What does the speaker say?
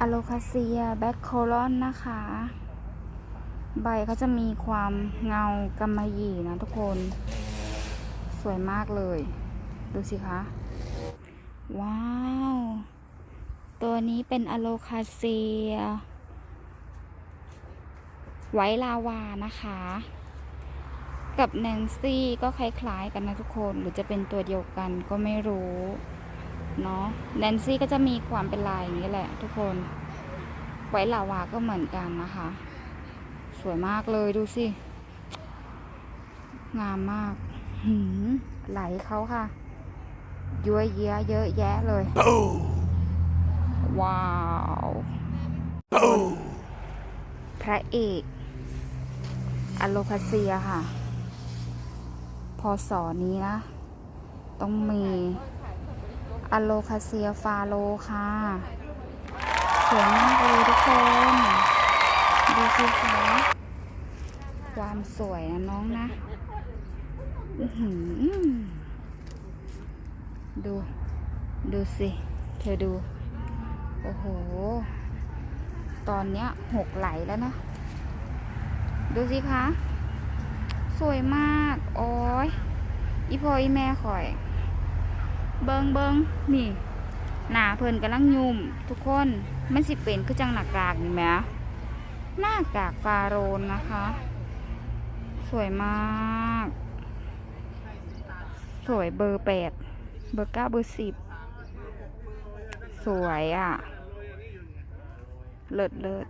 อะโลคาเซียแบ็คโคลอนนะคะ ใบเขาจะมีความเงากำมะหยี่นะทุกคน สวยมากเลย ดูสิคะ ว้าว ตัวนี้เป็นอะโลคาเซีย ไวลาวานะคะ กับแนนซี่ก็คล้ายๆกันนะทุกคน หรือจะเป็นตัวเดียวกันก็ไม่รู้ เนาะแนนซี่ก็จะมีความเป็นลายอย่างนี้แหละ ทุกคน ไว้ลาวาก็เหมือนกันนะคะ สวยมากเลยดูสิ งามมากหืมไหลเขาค่ะย้วยเยี้ยเยอะแยะเลย ว้าวพระเอกอโลคาเซียค่ะ พอสอนี้นะ ต้องมี อโลคาเซียฟาโลค่ะสวยมากเลยทุกคน ดูสิคะความสวยนะน้องนะดู ดูสิ เธอดู โอ้โห ตอนเนี้ยหกไหลแล้วนะ ดูสิคะ สวยมาก โอ้ยอีพออีแม่ข่อย เบิงเบิงนี่ หนาเพิ่นกำลังยุ่ม ทุกคนมันสิเป็นคือจังหน้ากากนี่แหมหน้ากากฟาโรนนะคะ สวยมาก สวยเบอร์แปดเบอร์เก้าเบอร์สิบสวยอะ เลิศเลิศ